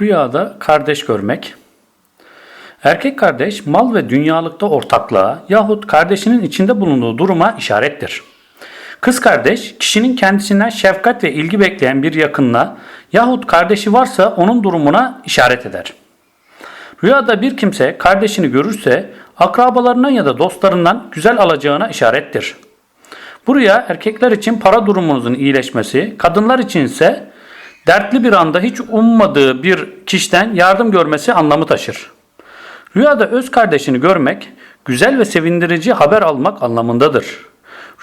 Rüyada kardeş görmek. Erkek kardeş mal ve dünyalıkta ortaklığa yahut kardeşinin içinde bulunduğu duruma işarettir. Kız kardeş kişinin kendisinden şefkat ve ilgi bekleyen bir yakınına yahut kardeşi varsa onun durumuna işaret eder. Rüyada bir kimse kardeşini görürse akrabalarından ya da dostlarından güzel alacağına işarettir. Bu rüya erkekler için para durumunuzun iyileşmesi, kadınlar için ise dertli bir anda hiç ummadığı bir kişiden yardım görmesi anlamı taşır. Rüyada öz kardeşini görmek, güzel ve sevindirici haber almak anlamındadır.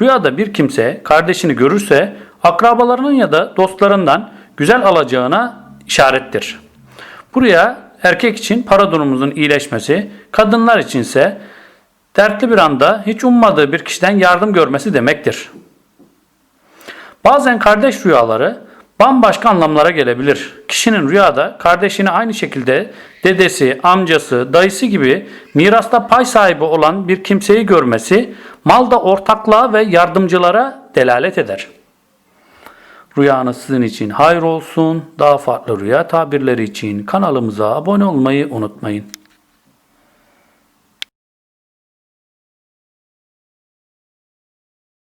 Rüyada bir kimse kardeşini görürse akrabalarının ya da dostlarından güzel alacağına işarettir. Bu rüya erkek için para durumunuzun iyileşmesi, kadınlar içinse dertli bir anda hiç ummadığı bir kişiden yardım görmesi demektir. Bazen kardeş rüyaları bambaşka anlamlara gelebilir. Kişinin rüyada kardeşini aynı şekilde dedesi, amcası, dayısı gibi mirasta pay sahibi olan bir kimseyi görmesi malda ortaklığa ve yardımcılara delalet eder. Rüyanız sizin için hayır olsun. Daha farklı rüya tabirleri için kanalımıza abone olmayı unutmayın.